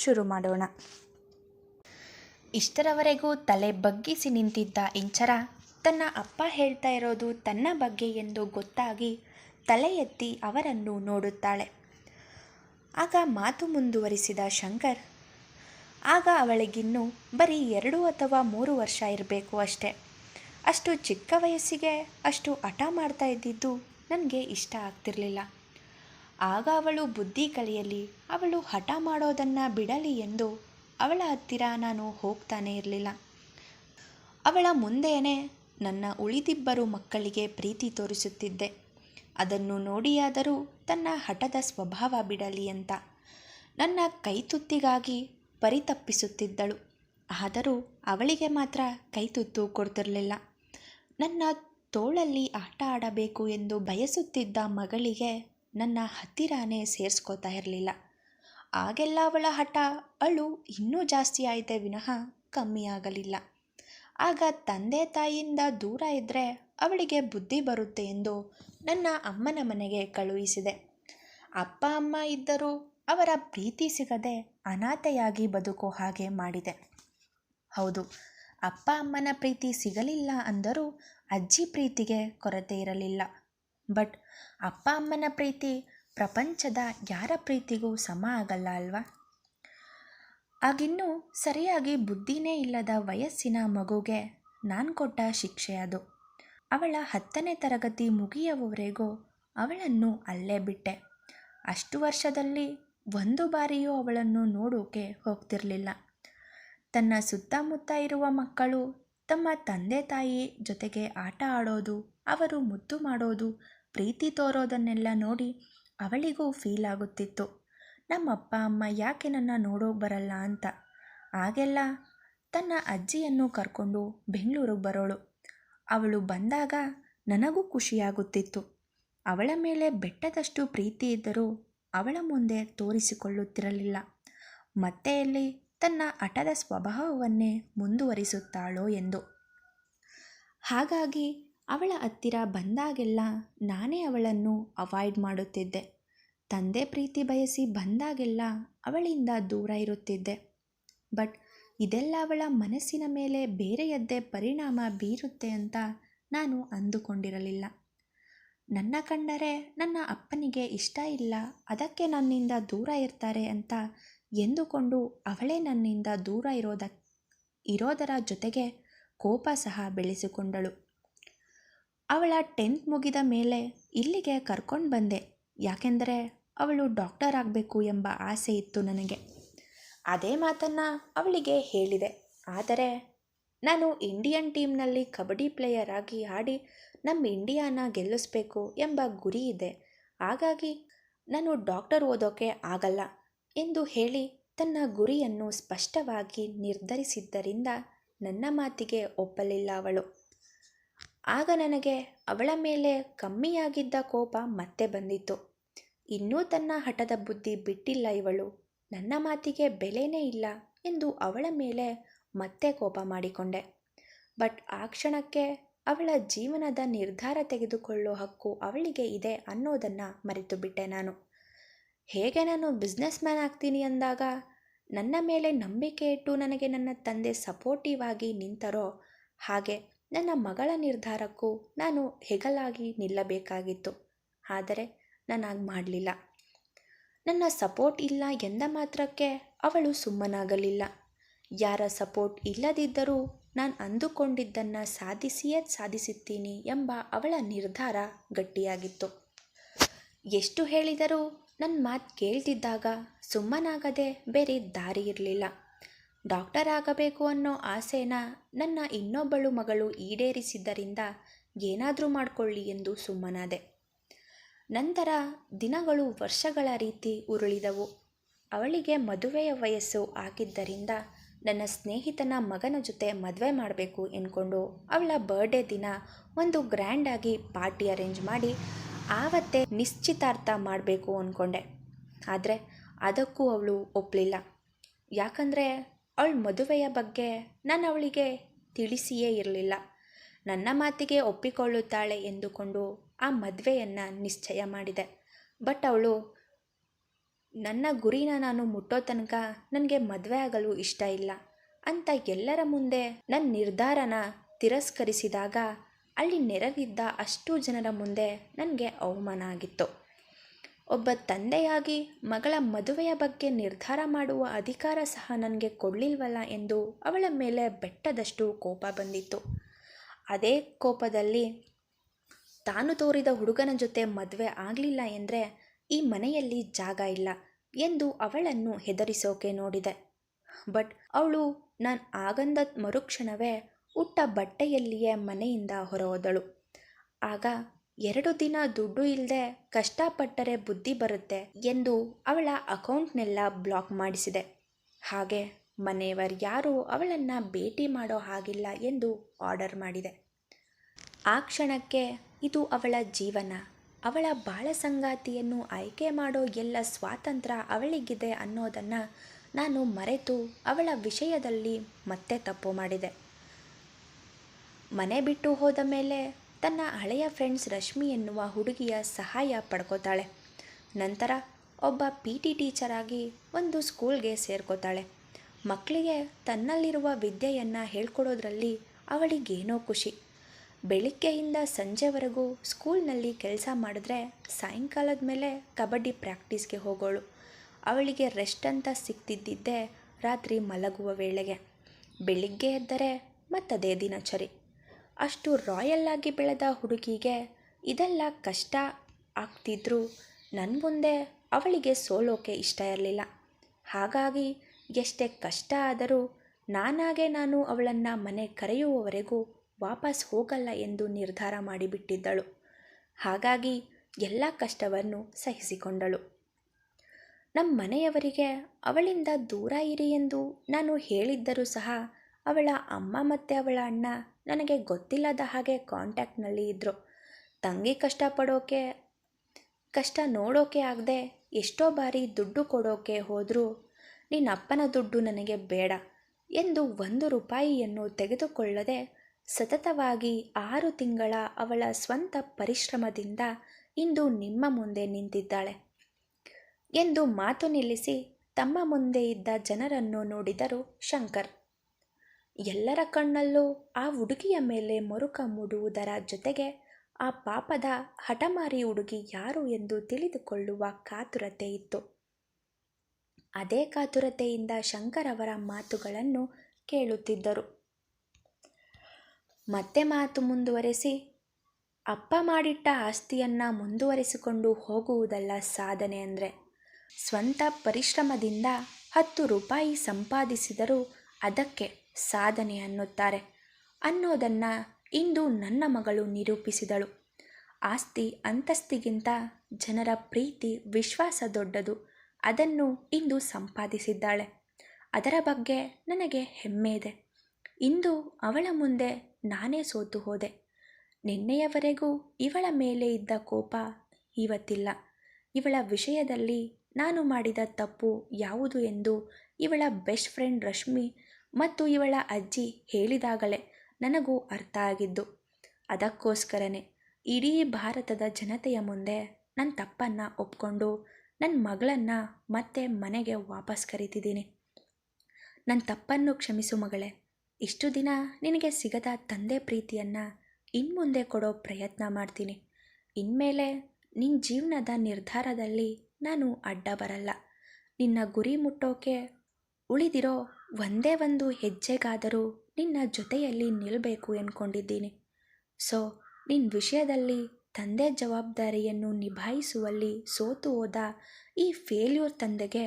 ಶುರು ಮಾಡೋಣ. ಇಷ್ಟರವರೆಗೂ ತಲೆ ಬಗ್ಗಿಸಿ ನಿಂತಿದ್ದ ಇಂಚರ ತನ್ನ ಅಪ್ಪ ಹೇಳ್ತಾ ಇರೋದು ತನ್ನ ಬಗ್ಗೆ ಎಂದು ಗೊತ್ತಾಗಿ ತಲೆ ಎತ್ತಿ ಅವರನ್ನು ನೋಡುತ್ತಾಳೆ. ಆಗ ಮಾತು ಮುಂದುವರಿಸಿದ ಶಂಕರ್, ಆಗ ಅವಳಿಗಿನ್ನೂ ಬರೀ ಎರಡು ಅಥವಾ ಮೂರು ವರ್ಷ ಇರಬೇಕು ಅಷ್ಟೆ. ಅಷ್ಟು ಚಿಕ್ಕ ವಯಸ್ಸಿಗೆ ಅಷ್ಟು ಹಠ ಮಾಡ್ತಾ ಇದ್ದಿದ್ದು ನನಗೆ ಇಷ್ಟ ಆಗ್ತಿರಲಿಲ್ಲ. ಆಗ ಅವಳು ಬುದ್ಧಿ ಕಲಿಯಲಿ, ಅವಳು ಹಠ ಮಾಡೋದನ್ನು ಬಿಡಲಿ ಎಂದು ಅವಳ ಹತ್ತಿರ ನಾನು ಹೋಗ್ತಾನೆ ಇರಲಿಲ್ಲ. ಅವಳ ಮುಂದೆಯೇ ನನ್ನ ಉಳಿದಿಬ್ಬರು ಮಕ್ಕಳಿಗೆ ಪ್ರೀತಿ ತೋರಿಸುತ್ತಿದ್ದೆ. ಅದನ್ನು ನೋಡಿಯಾದರೂ ತನ್ನ ಹಠದ ಸ್ವಭಾವ ಬಿಡಲಿ ಅಂತ. ನನ್ನ ಕೈತುತ್ತಿಗಾಗಿ ಪರಿತಪ್ಪಿಸುತ್ತಿದ್ದಳು ಆದರೂ ಅವಳಿಗೆ ಮಾತ್ರ ಕೈತುತ್ತು ಕೊಡ್ತಿರಲಿಲ್ಲ. ನನ್ನ ತೋಳಲ್ಲಿ ಆಟ ಆಡಬೇಕು ಎಂದು ಬಯಸುತ್ತಿದ್ದ ಮಗಳಿಗೆ ನನ್ನ ಹತ್ತಿರನೇ ಸೇರಿಸ್ಕೋತಾ ಇರಲಿಲ್ಲ. ಆಗೆಲ್ಲ ಅವಳ ಹಠ, ಅಳು ಇನ್ನೂ ಜಾಸ್ತಿ ಆಯಿತೆ ವಿನಃ ಕಮ್ಮಿ ಆಗಲಿಲ್ಲ. ಆಗ ತಂದೆ ತಾಯಿಯಿಂದ ದೂರ ಇದ್ದರೆ ಅವಳಿಗೆ ಬುದ್ಧಿ ಬರುತ್ತೆ ಎಂದು ನನ್ನ ಅಮ್ಮನ ಮನೆಗೆ ಕಳುಹಿಸಿದೆ. ಅಪ್ಪ, ಅಮ್ಮ ಇದ್ದರೂ ಅವರ ಪ್ರೀತಿ ಸಿಗದೆ ಅನಾಥೆಯಾಗಿ ಬದುಕೋ ಹಾಗೆ ಮಾಡಿದೆ. ಹೌದು, ಅಪ್ಪ, ಅಮ್ಮನ ಪ್ರೀತಿ ಸಿಗಲಿಲ್ಲ ಅಂದರೂ ಅಜ್ಜಿ ಪ್ರೀತಿಗೆ ಕೊರತೆ ಇರಲಿಲ್ಲ. ಬಟ್ ಅಪ್ಪ ಅಮ್ಮನ ಪ್ರೀತಿ ಪ್ರಪಂಚದ ಯಾರ ಪ್ರೀತಿಗೂ ಸಮ ಆಗಲ್ಲ ಅಲ್ವಾ? ಆಗಿನ್ನೂ ಸರಿಯಾಗಿ ಬುದ್ಧಿನೇ ಇಲ್ಲದ ವಯಸ್ಸಿನ ಮಗುಗೆ ನಾನು ಕೊಟ್ಟ ಶಿಕ್ಷೆ ಅದು. ಅವಳ ಹತ್ತನೇ ತರಗತಿ ಮುಗಿಯುವವರೆಗೂ ಅವಳನ್ನು ಅಲ್ಲೇ ಬಿಟ್ಟೆ. ಅಷ್ಟು ವರ್ಷದಲ್ಲಿ ಒಂದು ಬಾರಿಯೂ ಅವಳನ್ನು ನೋಡೋಕೆ ಹೋಗ್ತಿರಲಿಲ್ಲ. ತನ್ನ ಸುತ್ತಮುತ್ತ ಇರುವ ಮಕ್ಕಳು, ತಮ್ಮ ತಂದೆ ತಾಯಿ ಜೊತೆಗೆ ಆಟ ಆಡೋದು, ಅವರು ಮುದ್ದು ಮಾಡೋದು ಪ್ರೀತಿ ತೋರೋದನ್ನೆಲ್ಲ ನೋಡಿ ಅವಳಿಗೂ ಫೀಲ್ ಆಗುತ್ತಿತ್ತು. ನಮ್ಮ ಅಪ್ಪ, ಅಮ್ಮ ಯಾಕೆ ನನ್ನ ನೋಡೋಕೆ ಬರಲ್ಲ ಅಂತ? ಆಗೆಲ್ಲ ತನ್ನ ಅಜ್ಜಿಯನ್ನು ಕರ್ಕೊಂಡು ಬೆಂಗಳೂರಿಗೆ ಬರೋಳು. ಅವಳು ಬಂದಾಗ ನನಗೂ ಖುಷಿಯಾಗುತ್ತಿತ್ತು. ಅವಳ ಮೇಲೆ ಬೆಟ್ಟದಷ್ಟು ಪ್ರೀತಿ ಇದ್ದರೂ ಅವಳ ಮುಂದೆ ತೋರಿಸಿಕೊಳ್ಳುತ್ತಿರಲಿಲ್ಲ. ಮತ್ತೆ ಇಲ್ಲಿ ತನ್ನ ಹಠದ ಸ್ವಭಾವವನ್ನೇ ಮುಂದುವರಿಸುತ್ತಾಳೋ ಎಂದು. ಹಾಗಾಗಿ ಅವಳ ಹತ್ತಿರ ಬಂದಾಗೆಲ್ಲ ನಾನೇ ಅವಳನ್ನು ಅವಾಯ್ಡ್ ಮಾಡುತ್ತಿದ್ದೆ. ತಂದೆ ಪ್ರೀತಿ ಬಯಸಿ ಬಂದಾಗೆಲ್ಲ ಅವಳಿಂದ ದೂರ ಇರುತ್ತಿದ್ದೆ. ಬಟ್ ಇದೆಲ್ಲ ಅವಳ ಮನಸ್ಸಿನ ಮೇಲೆ ಬೇರೆಯದ್ದೇ ಪರಿಣಾಮ ಬೀರುತ್ತೆ ಅಂತ ನಾನು ಅಂದುಕೊಂಡಿರಲಿಲ್ಲ. ನನ್ನ ಕಂಡರೆ ನನ್ನ ಅಪ್ಪನಿಗೆ ಇಷ್ಟ ಇಲ್ಲ, ಅದಕ್ಕೆ ನನ್ನಿಂದ ದೂರ ಇರ್ತಾರೆ ಅಂತ ಎಂದುಕೊಂಡು ಅವಳೇ ನನ್ನಿಂದ ದೂರ ಇರೋದ ಇರೋದರ ಜೊತೆಗೆ ಕೋಪ ಸಹ ಬೆಳೆಸಿಕೊಂಡಳು. ಅವಳ ಟೆಂತ್ ಮುಗಿದ ಮೇಲೆ ಇಲ್ಲಿಗೆ ಕರ್ಕೊಂಡು ಬಂದೆ. ಯಾಕೆಂದರೆ ಅವಳು ಡಾಕ್ಟರ್ ಆಗಬೇಕು ಎಂಬ ಆಸೆ ಇತ್ತು ನನಗೆ. ಅದೇ ಮಾತನ್ನು ಅವಳಿಗೆ ಹೇಳಿದೆ. ಆದರೆ ನಾನು ಇಂಡಿಯನ್ ಟೀಮ್ನಲ್ಲಿ ಕಬಡ್ಡಿ ಪ್ಲೇಯರ್ ಆಗಿ ಆಡಿ ನಮ್ಮ ಇಂಡಿಯಾನ ಗೆಲ್ಲಿಸ್ಬೇಕು ಎಂಬ ಗುರಿ ಇದೆ. ಹಾಗಾಗಿ ನಾನು ಡಾಕ್ಟರ್ ಓದೋಕೆ ಆಗಲ್ಲ ಎಂದು ಹೇಳಿ ತನ್ನ ಗುರಿಯನ್ನು ಸ್ಪಷ್ಟವಾಗಿ ನಿರ್ಧರಿಸಿದ್ದರಿಂದ ನನ್ನ ಮಾತಿಗೆ ಒಪ್ಪಲಿಲ್ಲ ಅವಳು. ಆಗ ನನಗೆ ಅವಳ ಮೇಲೆ ಕಮ್ಮಿಯಾಗಿದ್ದ ಕೋಪ ಮತ್ತೆ ಬಂದಿತ್ತು. ಇನ್ನೂ ತನ್ನ ಹಠದ ಬುದ್ಧಿ ಬಿಟ್ಟಿಲ್ಲ ಇವಳು. ನನ್ನ ಮಾತಿಗೆ ಬೆಲೆನೇ ಇಲ್ಲ ಎಂದು ಅವಳ ಮೇಲೆ ಮತ್ತೆ ಕೋಪ ಮಾಡಿಕೊಂಡೆ. ಬಟ್ ಆ ಕ್ಷಣಕ್ಕೆ ಅವಳ ಜೀವನದ ನಿರ್ಧಾರ ತೆಗೆದುಕೊಳ್ಳೋ ಹಕ್ಕು ಅವಳಿಗೆ ಇದೆ ಅನ್ನೋದನ್ನು ಮರೆತು ಬಿಟ್ಟೆ ನಾನು. ಹೇಗೆ ನಾನು ಬಿಸ್ನೆಸ್ ಮ್ಯಾನ್ ಆಗ್ತೀನಿ ಅಂದಾಗ ನನ್ನ ಮೇಲೆ ನಂಬಿಕೆ ಇಟ್ಟು ನನಗೆ ನನ್ನ ತಂದೆ ಸಪೋರ್ಟಿವ್ ಆಗಿ ನಿಂತರೋ ಹಾಗೆ ನನ್ನ ಮಗಳ ನಿರ್ಧಾರಕ್ಕೂ ನಾನು ಹೆಗಲಾಗಿ ನಿಲ್ಲಬೇಕಾಗಿತ್ತು. ಆದರೆ ನಾನು ಹಾಗೆ ಮಾಡಲಿಲ್ಲ. ನನ್ನ ಸಪೋರ್ಟ್ ಇಲ್ಲ ಎಂದ ಮಾತ್ರಕ್ಕೆ ಅವಳು ಸುಮ್ಮನಾಗಲಿಲ್ಲ. ಯಾರ ಸಪೋರ್ಟ್ ಇಲ್ಲದಿದ್ದರೂ ನಾನು ಅಂದುಕೊಂಡಿದ್ದನ್ನು ಸಾಧಿಸಿಯೇ ಸಾಧಿಸುತ್ತೀನಿ ಎಂಬ ಅವಳ ನಿರ್ಧಾರ ಗಟ್ಟಿಯಾಗಿತ್ತು. ಎಷ್ಟು ಹೇಳಿದರೂ ನನ್ನ ಮಾತು ಕೇಳ್ತಿದ್ದಾಗ ಸುಮ್ಮನಾಗದೆ ಬೇರೆ ದಾರಿ ಇರಲಿಲ್ಲ. ಡಾಕ್ಟರ್ ಆಗಬೇಕು ಅನ್ನೋ ಆಸೆನ ನನ್ನ ಇನ್ನೊಬ್ಬಳು ಮಗಳು ಈಡೇರಿಸಿದ್ದರಿಂದ ಏನಾದರೂ ಮಾಡಿಕೊಳ್ಳಿ ಎಂದು ಸುಮ್ಮನಾದೆ. ನಂತರ ದಿನಗಳು ವರ್ಷಗಳ ರೀತಿ ಉರುಳಿದವು. ಅವಳಿಗೆ ಮದುವೆಯ ವಯಸ್ಸು ಆಗಿದ್ದರಿಂದ ನನ್ನ ಸ್ನೇಹಿತನ ಮಗನ ಜೊತೆ ಮದುವೆ ಮಾಡಬೇಕು ಎಂದ್ಕೊಂಡು ಅವಳ ಬರ್ಡೇ ದಿನ ಒಂದು ಗ್ರ್ಯಾಂಡಾಗಿ ಪಾರ್ಟಿ ಅರೇಂಜ್ ಮಾಡಿ ಆವತ್ತೇ ನಿಶ್ಚಿತಾರ್ಥ ಮಾಡಬೇಕು ಅಂದ್ಕೊಂಡೆ ಆದರೆ ಅದಕ್ಕೂ ಅವಳು ಒಪ್ಪಲಿಲ್ಲ ಯಾಕಂದರೆ ಅವಳ ಮದುವೆಯ ಬಗ್ಗೆ ನಾನು ಅವಳಿಗೆ ತಿಳಿಸಿಯೇ ಇರಲಿಲ್ಲ. ನನ್ನ ಮಾತಿಗೆ ಒಪ್ಪಿಕೊಳ್ಳುತ್ತಾಳೆ ಎಂದುಕೊಂಡು ಆ ಮದುವೆಯನ್ನು ನಿಶ್ಚಯ ಮಾಡಿದೆ. ಬಟ್ ಅವಳು, ನನ್ನ ಗುರಿನ ನಾನು ಮುಟ್ಟೋ ತನಕ ನನಗೆ ಮದುವೆ ಆಗಲು ಇಷ್ಟ ಇಲ್ಲ ಅಂತ ಎಲ್ಲರ ಮುಂದೆ ನನ್ನ ನಿರ್ಧಾರನ ತಿರಸ್ಕರಿಸಿದಾಗ ಅಲ್ಲಿ ನೆರೆದಿದ್ದ ಅಷ್ಟು ಜನರ ಮುಂದೆ ನನಗೆ ಅವಮಾನ ಆಗಿತ್ತು. ಒಬ್ಬ ತಂದೆಯಾಗಿ ಮಗಳ ಮದುವೆಯ ಬಗ್ಗೆ ನಿರ್ಧಾರ ಮಾಡುವ ಅಧಿಕಾರ ಸಹ ನನಗೆ ಕೊಡಲಿಲ್ವಲ್ಲ ಎಂದು ಅವಳ ಮೇಲೆ ಬೆಟ್ಟದಷ್ಟು ಕೋಪ ಬಂದಿತ್ತು. ಅದೇ ಕೋಪದಲ್ಲಿ ತಾನು ತೋರಿದ ಹುಡುಗನ ಜೊತೆ ಮದುವೆ ಆಗಲಿಲ್ಲ ಎಂದರೆ ಈ ಮನೆಯಲ್ಲಿ ಜಾಗ ಇಲ್ಲ ಎಂದು ಅವಳನ್ನು ಹೆದರಿಸೋಕೆ ನೋಡಿದೆ. ಬಟ್ ಅವಳು ನಾನು ಆಗಂದ ಮರುಕ್ಷಣವೇ ಉಟ್ಟ ಬಟ್ಟೆಯಲ್ಲಿಯೇ ಮನೆಯಿಂದ ಹೊರಹೋದಳು. ಆಗ ಎರಡು ದಿನ ದುಡ್ಡು ಇಲ್ಲದೆ ಕಷ್ಟಪಟ್ಟರೆ ಬುದ್ಧಿ ಬರುತ್ತೆ ಎಂದು ಅವಳ ಅಕೌಂಟ್ನೆಲ್ಲ ಬ್ಲಾಕ್ ಮಾಡಿಸಿದೆ. ಹಾಗೆ ಮನೆಯವರು ಯಾರೂ ಅವಳನ್ನು ಭೇಟಿ ಮಾಡೋ ಹಾಗಿಲ್ಲ ಎಂದು ಆರ್ಡರ್ ಮಾಡಿದೆ. ಆ ಕ್ಷಣಕ್ಕೆ ಇದು ಅವಳ ಜೀವನ. ಅವಳ ಬಾಳ ಸಂಗಾತಿಯನ್ನು ಆಯ್ಕೆ ಮಾಡೋ ಎಲ್ಲ ಸ್ವಾತಂತ್ರ್ಯ ಅವಳಿಗಿದೆ ಅನ್ನೋದನ್ನು ನಾನು ಮರೆತು ಅವಳ ವಿಷಯದಲ್ಲಿ ಮತ್ತೆ ತಪ್ಪು ಮಾಡಿದೆ. ಮನೆ ಬಿಟ್ಟು ಹೋದ ಮೇಲೆ ತನ್ನ ಹಳೆಯ ಫ್ರೆಂಡ್ಸ್ ರಶ್ಮಿ ಎನ್ನುವ ಹುಡುಗಿಯ ಸಹಾಯ ಪಡ್ಕೋತಾಳೆ. ನಂತರ ಒಬ್ಬ ಪಿ ಟಿ ಟೀಚರ್ ಆಗಿ ಒಂದು ಸ್ಕೂಲ್ಗೆ ಸೇರ್ಕೋತಾಳೆ. ಮಕ್ಕಳಿಗೆ ತನ್ನಲ್ಲಿರುವ ವಿದ್ಯೆಯನ್ನು ಹೇಳ್ಕೊಡೋದ್ರಲ್ಲಿ ಅವಳಿಗೇನೋ ಖುಷಿ. ಬೆಳಿಗ್ಗೆಯಿಂದ ಸಂಜೆವರೆಗೂ ಸ್ಕೂಲ್ನಲ್ಲಿ ಕೆಲಸ ಮಾಡಿದ್ರೆ ಸಾಯಂಕಾಲದ ಮೇಲೆ ಕಬಡ್ಡಿ ಪ್ರಾಕ್ಟೀಸ್ಗೆ ಹೋಗೋಳು. ಅವಳಿಗೆ ರೆಸ್ಟ್ ಅಂತ ಸಿಗ್ತಿದ್ದಿದ್ದೆ ರಾತ್ರಿ ಮಲಗುವ ವೇಳೆಗೆ. ಬೆಳಿಗ್ಗೆ ಎದ್ದರೆ ಮತ್ತದೇ ದಿನಚರಿ. ಅಷ್ಟು ರಾಯಲ್ ಆಗಿ ಬೆಳೆದ ಹುಡುಗಿಗೆ ಇದೆಲ್ಲ ಕಷ್ಟ ಆಗ್ತಿದ್ರು. ನನ್ನ ಮುಂದೆ ಅವಳಿಗೆ ಸೋಲೋಕೆ ಇಷ್ಟ ಇರಲಿಲ್ಲ. ಹಾಗಾಗಿ ಎಷ್ಟೇ ಕಷ್ಟ ಆದರೂ ನಾನಾಗೆ ನಾನು ಅವಳನ್ನು ಮನೆ ಕರೆಯುವವರೆಗೂ ವಾಪಸ್ ಹೋಗಲ್ಲ ಎಂದು ನಿರ್ಧಾರ ಮಾಡಿಬಿಟ್ಟಿದ್ದಳು. ಹಾಗಾಗಿ ಎಲ್ಲ ಕಷ್ಟವನ್ನು ಸಹಿಸಿಕೊಂಡಳು. ನಮ್ಮ ಮನೆಯವರಿಗೆ ಅವಳಿಂದ ದೂರ ಇರಿ ಎಂದು ನಾನು ಹೇಳಿದ್ದರೂ ಸಹ ಅವಳ ಅಮ್ಮ ಮತ್ತು ಅವಳ ಅಣ್ಣ ನನಗೆ ಗೊತ್ತಿಲ್ಲದ ಹಾಗೆ ಕಾಂಟ್ಯಾಕ್ಟ್ನಲ್ಲಿ ಇದ್ದರು ತಂಗಿ ಕಷ್ಟಪಡೋಕೆ, ಕಷ್ಟ ನೋಡೋಕೆ ಆಗದೆ ಎಷ್ಟೋ ಬಾರಿ ದುಡ್ಡು ಕೊಡೋಕೆ ಹೋದರೂ ನಿನ್ನ ಅಪ್ಪನ ದುಡ್ಡು ನನಗೆ ಬೇಡ ಎಂದು ಒಂದು ರೂಪಾಯಿಯನ್ನು ತೆಗೆದುಕೊಳ್ಳದೆ ಸತತವಾಗಿ ಆರು ತಿಂಗಳ ಅವಳ ಸ್ವಂತ ಪರಿಶ್ರಮದಿಂದ ಇಂದು ನಿಮ್ಮ ಮುಂದೆ ನಿಂತಿದ್ದಾಳೆ ಎಂದು ಮಾತು ನಿಲ್ಲಿಸಿ ತಮ್ಮ ಮುಂದೆ ಇದ್ದ ಜನರನ್ನು ನೋಡಿದರು ಶಂಕರ್. ಎಲ್ಲರ ಕಣ್ಣಲ್ಲೂ ಆ ಹುಡುಗಿಯ ಮೇಲೆ ಮರುಕ ಮೂಡುವುದರ ಜೊತೆಗೆ ಆ ಪಾಪದ ಹಠಮಾರಿ ಹುಡುಗಿ ಯಾರು ಎಂದು ತಿಳಿದುಕೊಳ್ಳುವ ಕಾತುರತೆ ಇತ್ತು. ಅದೇ ಕಾತುರತೆಯಿಂದ ಶಂಕರವರ ಮಾತುಗಳನ್ನು ಕೇಳುತ್ತಿದ್ದರು. ಮತ್ತೆ ಮಾತು ಮುಂದುವರೆಸಿ, ಅಪ್ಪ ಮಾಡಿಟ್ಟ ಆಸ್ತಿಯನ್ನು ಮುಂದುವರಿಸಿಕೊಂಡು ಹೋಗುವುದಲ್ಲ ಸಾಧನೆ ಅಂದರೆ. ಸ್ವಂತ ಪರಿಶ್ರಮದಿಂದ ಹತ್ತು ರೂಪಾಯಿ ಸಂಪಾದಿಸಿದರೂ ಅದಕ್ಕೆ ಸಾಧನೆ ಅನ್ನುತ್ತಾರೆ. ಅನ್ನೋದನ್ನು ಇಂದು ನನ್ನ ಮಗಳು ನಿರೂಪಿಸಿದಳು. ಆಸ್ತಿ ಅಂತಸ್ತಿಗಿಂತ ಜನರ ಪ್ರೀತಿ, ವಿಶ್ವಾಸ ದೊಡ್ಡದು. ಅದನ್ನು ಇಂದು ಸಂಪಾದಿಸಿದ್ದಾಳೆ. ಅದರ ಬಗ್ಗೆ ನನಗೆ ಹೆಮ್ಮೆ ಇದೆ. ಇಂದು ಅವಳ ಮುಂದೆ ನಾನೇ ಸೋತು ಹೋದೆ. ನಿನ್ನೆಯವರೆಗೂ ಇವಳ ಮೇಲೆ ಇದ್ದ ಕೋಪ ಇವತ್ತಿಲ್ಲ. ಇವಳ ವಿಷಯದಲ್ಲಿ ನಾನು ಮಾಡಿದ ತಪ್ಪು ಯಾವುದು ಎಂದು ಇವಳ ಬೆಸ್ಟ್ ಫ್ರೆಂಡ್ ರಶ್ಮಿ ಮತ್ತು ಇವಳ ಅಜ್ಜಿ ಹೇಳಿದಾಗಲೇ ನನಗೂ ಅರ್ಥ ಆಗಿದ್ದು. ಅದಕ್ಕೋಸ್ಕರನೇ ಇಡೀ ಭಾರತದ ಜನತೆಯ ಮುಂದೆ ನನ್ನ ತಪ್ಪನ್ನು ಒಪ್ಕೊಂಡು ನನ್ನ ಮಗಳನ್ನು ಮತ್ತೆ ಮನೆಗೆ ವಾಪಸ್ ಕರೀತಿದ್ದೀನಿ. ನನ್ನ ತಪ್ಪನ್ನು ಕ್ಷಮಿಸು ಮಗಳೇ. ಇಷ್ಟು ದಿನ ನಿನಗೆ ಸಿಗದ ತಂದೆ ಪ್ರೀತಿಯನ್ನು ಇನ್ಮುಂದೆ ಕೊಡೋ ಪ್ರಯತ್ನ ಮಾಡ್ತೀನಿ. ಇನ್ಮೇಲೆ ನಿನ್ನ ಜೀವನದ ನಿರ್ಧಾರದಲ್ಲಿ ನಾನು ಅಡ್ಡ ಬರಲ್ಲ. ನಿನ್ನ ಗುರಿ ಮುಟ್ಟೋಕೆ ಉಳಿದಿರೋ ಒಂದೇ ಒಂದು ಹೆಜ್ಜೆಗಾದರೂ ನಿನ್ನ ಜೊತೆಯಲ್ಲಿ ನಿಲ್ಲಬೇಕು ಎಂದ್ಕೊಂಡಿದ್ದೀನಿ ಸೊ ನಿನ್ನ ವಿಷಯದಲ್ಲಿ ತಂದೆ ಜವಾಬ್ದಾರಿಯನ್ನು ನಿಭಾಯಿಸುವಲ್ಲಿ ಸೋತು ಹೋದ ಈ ಫೇಲ್ಯೂರ್ ತಂದೆಗೆ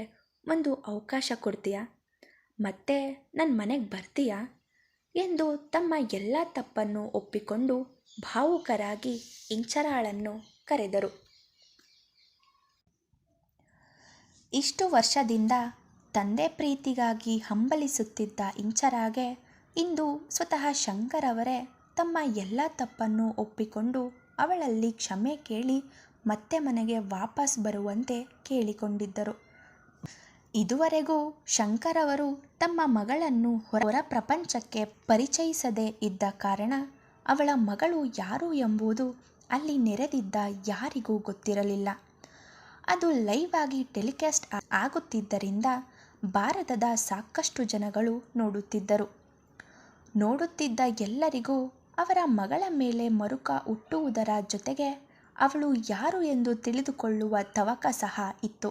ಒಂದು ಅವಕಾಶ ಕೊಡ್ತೀಯಾ? ಮತ್ತೆ ನನ್ನ ಮನೆಗೆ ಬರ್ತೀಯಾ? ಎಂದು ತಮ್ಮ ಎಲ್ಲ ತಪ್ಪನ್ನು ಒಪ್ಪಿಕೊಂಡು ಭಾವುಕರಾಗಿ ಇಂಚರಾಳನ್ನು ಕರೆದರು. ಇಷ್ಟು ವರ್ಷದಿಂದ ತಂದೆ ಪ್ರೀತಿಗಾಗಿ ಹಂಬಲಿಸುತ್ತಿದ್ದ ಇಂಚರಾಗೆ ಇಂದು ಸ್ವತಃ ಶಂಕರ್ ಅವರೇ ತಮ್ಮ ಎಲ್ಲ ತಪ್ಪನ್ನು ಒಪ್ಪಿಕೊಂಡು ಅವಳಲ್ಲಿ ಕ್ಷಮೆ ಕೇಳಿ ಮತ್ತೆ ಮನೆಗೆ ವಾಪಸ್ ಬರುವಂತೆ ಕೇಳಿಕೊಂಡಿದ್ದರು. ಇದುವರೆಗೂ ಶಂಕರ್ ಅವರು ತಮ್ಮ ಮಗಳನ್ನು ಹೊರ ಪ್ರಪಂಚಕ್ಕೆ ಪರಿಚಯಿಸದೇ ಇದ್ದ ಕಾರಣ ಅವಳ ಮಗಳು ಯಾರು ಎಂಬುದು ಅಲ್ಲಿ ನೆರೆದಿದ್ದ ಯಾರಿಗೂ ಗೊತ್ತಿರಲಿಲ್ಲ. ಅದು ಲೈವ್ ಆಗಿ ಟೆಲಿಕಾಸ್ಟ್ ಆಗುತ್ತಿದ್ದರಿಂದ ಭಾರತದ ಸಾಕಷ್ಟು ಜನಗಳು ನೋಡುತ್ತಿದ್ದರು. ನೋಡುತ್ತಿದ್ದ ಎಲ್ಲರಿಗೂ ಅವರ ಮಗಳ ಮೇಲೆ ಮರುಕ ಹುಟ್ಟುವುದರ ಜೊತೆಗೆ ಅವಳು ಯಾರು ಎಂದು ತಿಳಿದುಕೊಳ್ಳುವ ತವಕ ಸಹ ಇತ್ತು.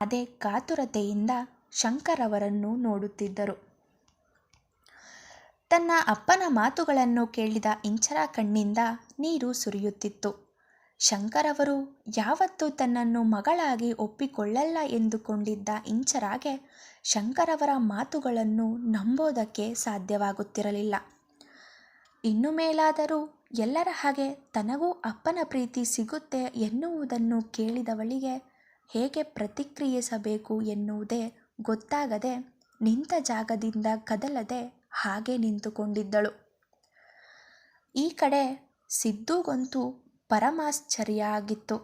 ಅದೇ ಕಾತುರತೆಯಿಂದ ಶಂಕರ್ ಅವರನ್ನು ನೋಡುತ್ತಿದ್ದರು. ತನ್ನ ಅಪ್ಪನ ಮಾತುಗಳನ್ನು ಕೇಳಿದ ಇಂಚರ ಕಣ್ಣಿಂದ ನೀರು ಸುರಿಯುತ್ತಿತ್ತು. ಶಂಕರ್ ಅವರು ಯಾವತ್ತೂ ತನ್ನನ್ನು ಮಗಳಾಗಿ ಒಪ್ಪಿಕೊಳ್ಳಲ್ಲ ಎಂದುಕೊಂಡಿದ್ದ ಇಂಚರಾಗೆ ಶಂಕರವರ ಮಾತುಗಳನ್ನು ನಂಬೋದಕ್ಕೆ ಸಾಧ್ಯವಾಗುತ್ತಿರಲಿಲ್ಲ. ಇನ್ನು ಮೇಲಾದರೂ ಎಲ್ಲರ ಹಾಗೆ ತನಗೂ ಅಪ್ಪನ ಪ್ರೀತಿ ಸಿಗುತ್ತೆ ಎನ್ನುವುದನ್ನು ಕೇಳಿದವಳಿಗೆ ಹೇಗೆ ಪ್ರತಿಕ್ರಿಯಿಸಬೇಕು ಎನ್ನುವುದೇ ಗೊತ್ತಾಗದೆ ನಿಂತ ಜಾಗದಿಂದ ಕದಲದೆ ಹಾಗೆ ನಿಂತುಕೊಂಡಿದ್ದಳು. ಈ ಕಡೆ ಸಿದ್ದುಗಂತೂ ಪರಮಾಶ್ಚರ್ಯ ಆಗಿತ್ತು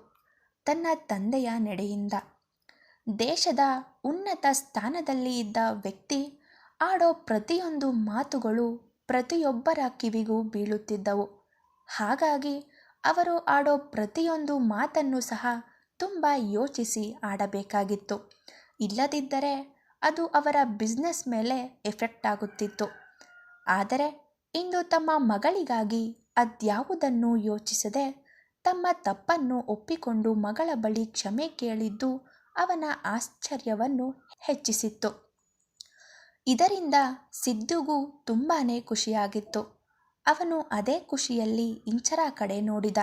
ತನ್ನ ತಂದೆಯ ನಡೆಯಿಂದ. ದೇಶದ ಉನ್ನತ ಸ್ಥಾನದಲ್ಲಿ ಇದ್ದ ವ್ಯಕ್ತಿ ಆಡೋ ಪ್ರತಿಯೊಂದು ಮಾತುಗಳು ಪ್ರತಿಯೊಬ್ಬರ ಕಿವಿಗೂ ಬೀಳುತ್ತಿದ್ದವು. ಹಾಗಾಗಿ ಅವರು ಆಡೋ ಪ್ರತಿಯೊಂದು ಮಾತನ್ನು ಸಹ ತುಂಬ ಯೋಚಿಸಿ ಆಡಬೇಕಾಗಿತ್ತು. ಇಲ್ಲದಿದ್ದರೆ ಅದು ಅವರ ಬಿಸ್ನೆಸ್ ಮೇಲೆ ಎಫೆಕ್ಟ್ ಆಗುತ್ತಿತ್ತು. ಆದರೆ ಇಂದು ತಮ್ಮ ಮಗಳಿಗಾಗಿ ಅದ್ಯಾವುದನ್ನು ಯೋಚಿಸದೆ ತಮ್ಮ ತಪ್ಪನ್ನು ಒಪ್ಪಿಕೊಂಡು ಮಗಳ ಬಳಿ ಕ್ಷಮೆ ಕೇಳಿದ್ದು ಅವನ ಆಶ್ಚರ್ಯವನ್ನು ಹೆಚ್ಚಿಸಿತ್ತು. ಇದರಿಂದ ಸಿದ್ದುಗೂ ತುಂಬಾ ಖುಷಿಯಾಗಿತ್ತು. ಅವನು ಅದೇ ಖುಷಿಯಲ್ಲಿ ಇಂಚರ ಕಡೆ ನೋಡಿದ.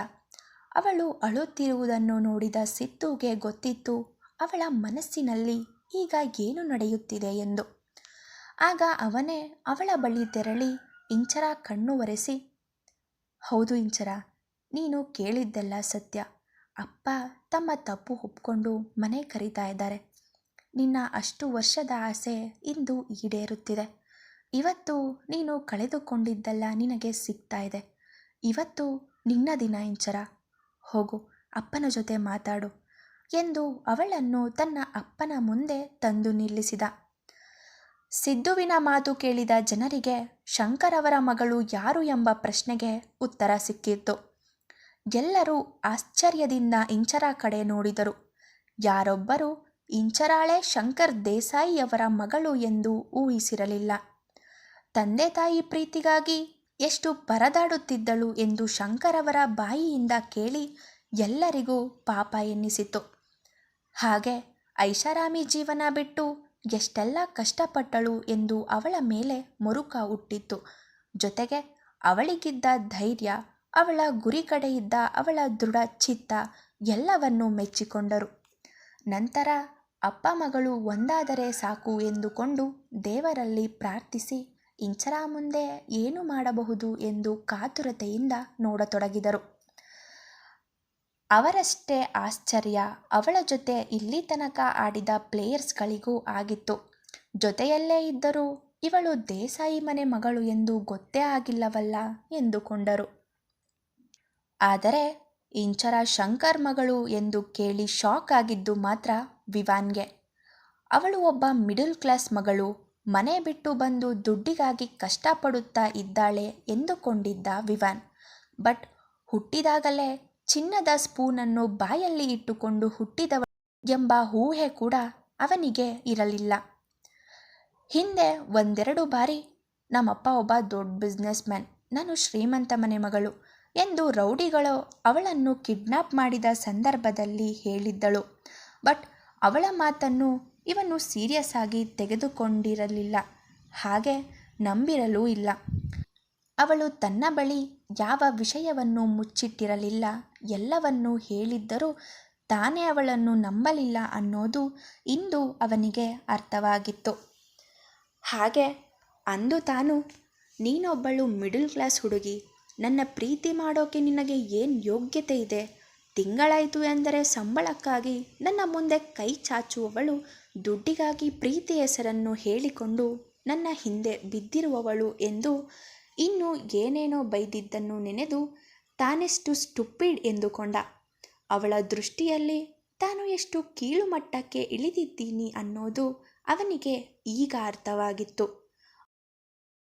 ಅವಳು ಅಳುತ್ತಿರುವುದನ್ನು ನೋಡಿದ ಸಿದ್ದುಗೆ ಗೊತ್ತಿತ್ತು ಅವಳ ಮನಸ್ಸಿನಲ್ಲಿ ಈಗ ಏನು ನಡೆಯುತ್ತಿದೆ ಎಂದು. ಆಗ ಅವನೇ ಅವಳ ಬಳಿ ತೆರಳಿ ಇಂಚರ ಕಣ್ಣು ಒರೆಸಿ, ಹೌದು ಇಂಚರ ನೀನು ಕೇಳಿದ್ದೆಲ್ಲ ಸತ್ಯ. ಅಪ್ಪ ತಮ್ಮ ತಪ್ಪು ಒಪ್ಕೊಂಡು ಮನೆ ಕರೀತಾ ಇದ್ದಾರೆ. ನಿನ್ನ ಅಷ್ಟು ವರ್ಷದ ಆಸೆ ಇಂದು ಈಡೇರುತ್ತಿದೆ. ಇವತ್ತು ನೀನು ಕಳೆದುಕೊಂಡಿದ್ದೆಲ್ಲ ನಿನಗೆ ಸಿಗ್ತಾ ಇದೆ. ಇವತ್ತು ನಿನ್ನ ದಿನ ಇಂಚರ. ಹೋಗು, ಅಪ್ಪನ ಜೊತೆ ಮಾತಾಡು ಎಂದು ಅವಳನ್ನು ತನ್ನ ಅಪ್ಪನ ಮುಂದೆ ತಂದು ನಿಲ್ಲಿಸಿದ. ಸಿದ್ದುವಿನ ಮಾತು ಕೇಳಿದ ಜನರಿಗೆ ಶಂಕರವರ ಮಗಳು ಯಾರು ಎಂಬ ಪ್ರಶ್ನೆಗೆ ಉತ್ತರ ಸಿಕ್ಕಿತ್ತು. ಎಲ್ಲರೂ ಆಶ್ಚರ್ಯದಿಂದ ಇಂಚರ ಕಡೆ ನೋಡಿದರು. ಯಾರೊಬ್ಬರೂ, ಇಂಚರಾಳೆ ಶಂಕರ್ ದೇಸಾಯಿಯವರ ಮಗಳು ಎಂದು ಊಹಿಸಿರಲಿಲ್ಲ. ತಂದೆ ತಾಯಿ ಪ್ರೀತಿಗಾಗಿ ಎಷ್ಟು ಪರದಾಡುತ್ತಿದ್ದಳು ಎಂದು ಶಂಕರವರ ಬಾಯಿಯಿಂದ ಕೇಳಿ ಎಲ್ಲರಿಗೂ ಪಾಪ ಎನ್ನಿಸಿತು ಹಾಗೆ ಐಷಾರಾಮಿ ಜೀವನ ಬಿಟ್ಟು ಎಷ್ಟೆಲ್ಲ ಕಷ್ಟಪಟ್ಟಳು ಎಂದು ಅವಳ ಮೇಲೆ ಮುರುಕ ಹುಟ್ಟಿತ್ತು. ಜೊತೆಗೆ ಅವಳಿಗಿದ್ದ ಧೈರ್ಯ ಅವಳ ಗುರಿ ಕಡೆಯಿದ್ದ ಅವಳ ದೃಢ ಚಿತ್ತ ಎಲ್ಲವನ್ನೂ ಮೆಚ್ಚಿಕೊಂಡರು. ನಂತರ ಅಪ್ಪ ಮಗಳು ಒಂದಾದರೆ ಸಾಕು ಎಂದುಕೊಂಡು ದೇವರಲ್ಲಿ ಪ್ರಾರ್ಥಿಸಿ ಇಂಚರ ಮುಂದೆ ಏನು ಮಾಡಬಹುದು ಎಂದು ಕಾತುರತೆಯಿಂದ ನೋಡತೊಡಗಿದರು. ಅವರಷ್ಟೇ ಆಶ್ಚರ್ಯ, ಅವಳ ಜೊತೆ ಇಲ್ಲಿ ತನಕ ಆಡಿದ ಪ್ಲೇಯರ್ಸ್ಗಳಿಗೂ ಆಗಿತ್ತು. ಜೊತೆಯಲ್ಲೇ ಇದ್ದರೂ ಇವಳು ದೇಸಾಯಿ ಮನೆ ಮಗಳು ಎಂದು ಗೊತ್ತೇ ಆಗಿಲ್ಲವಲ್ಲ ಎಂದುಕೊಂಡರು. ಆದರೆ ಇಂಚರ ಶಂಕರ್ ಮಗಳು ಎಂದು ಕೇಳಿ ಶಾಕ್ ಆಗಿದ್ದು ಮಾತ್ರ ವಿವಾನ್ಗೆ. ಅವಳು ಒಬ್ಬ ಮಿಡಲ್ ಕ್ಲಾಸ್ ಮಗಳು, ಮನೆ ಬಿಟ್ಟು ಬಂದು ದುಡ್ಡಿಗಾಗಿ ಕಷ್ಟಪಡುತ್ತಾ ಇದ್ದಾಳೆ ಎಂದುಕೊಂಡಿದ್ದ ವಿವಾನ್. ಬಟ್ ಹುಟ್ಟಿದಾಗಲೇ ಚಿನ್ನದ ಸ್ಪೂನನ್ನು ಬಾಯಲ್ಲಿ ಇಟ್ಟುಕೊಂಡು ಹುಟ್ಟಿದವ ಎಂಬ ಊಹೆ ಕೂಡ ಅವನಿಗೆ ಇರಲಿಲ್ಲ. ಹಿಂದೆ ಒಂದೆರಡು ಬಾರಿ, ನಮ್ಮಪ್ಪ ಒಬ್ಬ ದೊಡ್ಡ ಬಿಸ್ನೆಸ್ ಮ್ಯಾನ್. ನಾನು ಶ್ರೀಮಂತ ಮನೆ ಮಗಳು. ಎಂದು ರೌಡಿಗಳು ಅವಳನ್ನು ಕಿಡ್ನಾಪ್ ಮಾಡಿದ ಸಂದರ್ಭದಲ್ಲಿ ಹೇಳಿದ್ದಳು. ಬಟ್ ಅವಳ ಮಾತನ್ನು ಇವನು ಸೀರಿಯಸ್ ಆಗಿ ತೆಗೆದುಕೊಂಡಿರಲಿಲ್ಲ. ಹಾಗೆ ನಂಬಿರಲೂ ಇಲ್ಲ. ಅವಳು ತನ್ನ ಬಳಿ ಯಾವ ವಿಷಯವನ್ನು ಮುಚ್ಚಿಟ್ಟಿರಲಿಲ್ಲ, ಎಲ್ಲವನ್ನೂ ಹೇಳಿದ್ದರೂ ತಾನೇ ಅವಳನ್ನು ನಂಬಲಿಲ್ಲ ಅನ್ನೋದು ಇಂದು ಅವನಿಗೆ ಅರ್ಥವಾಗಿತ್ತು. ಹಾಗೆ ಅಂದು ತಾನು ನೀನೊಬ್ಬಳು ಮಿಡಲ್ ಕ್ಲಾಸ್ ಹುಡುಗಿ ನನ್ನ ಪ್ರೀತಿ ಮಾಡೋಕೆ ನಿನಗೆ ಏನು ಯೋಗ್ಯತೆ ಇದೆ? ತಿಂಗಳಾಯಿತು ಎಂದರೆ ಸಂಬಳಕ್ಕಾಗಿ ನನ್ನ ಮುಂದೆ ಕೈ ಚಾಚುವವಳು, ದುಡ್ಡಿಗಾಗಿ ಪ್ರೀತಿ ಹೆಸರನ್ನು ಹೇಳಿಕೊಂಡು ನನ್ನ ಹಿಂದೆ ಬಿದ್ದಿರುವವಳು ಎಂದು ಇನ್ನು ಏನೇನೋ ಬೈದಿದ್ದನ್ನು ನೆನೆದು ತಾನೆಷ್ಟು ಸ್ಟುಪಿಡ್ ಎಂದುಕೊಂಡ. ಅವಳ ದೃಷ್ಟಿಯಲ್ಲಿ ತಾನು ಎಷ್ಟು ಕೀಳುಮಟ್ಟಕ್ಕೆ ಇಳಿದಿದ್ದೀನಿ ಅನ್ನೋದು ಅವನಿಗೆ ಈಗ ಅರ್ಥವಾಗಿತ್ತು.